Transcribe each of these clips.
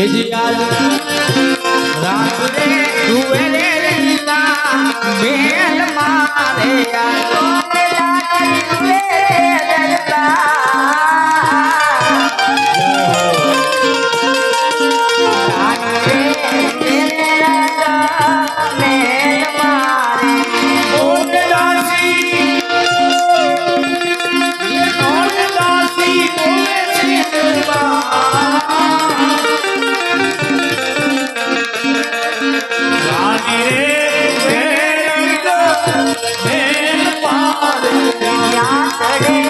ભેજી આજ રાત રે જુએ ಸಗಣ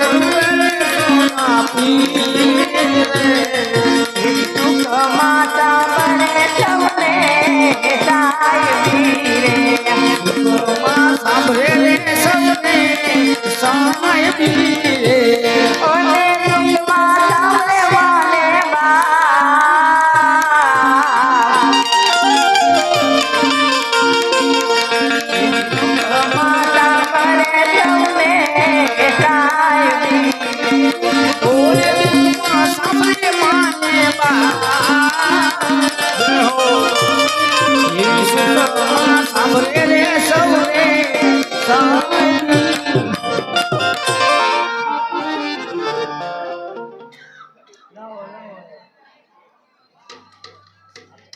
Oh.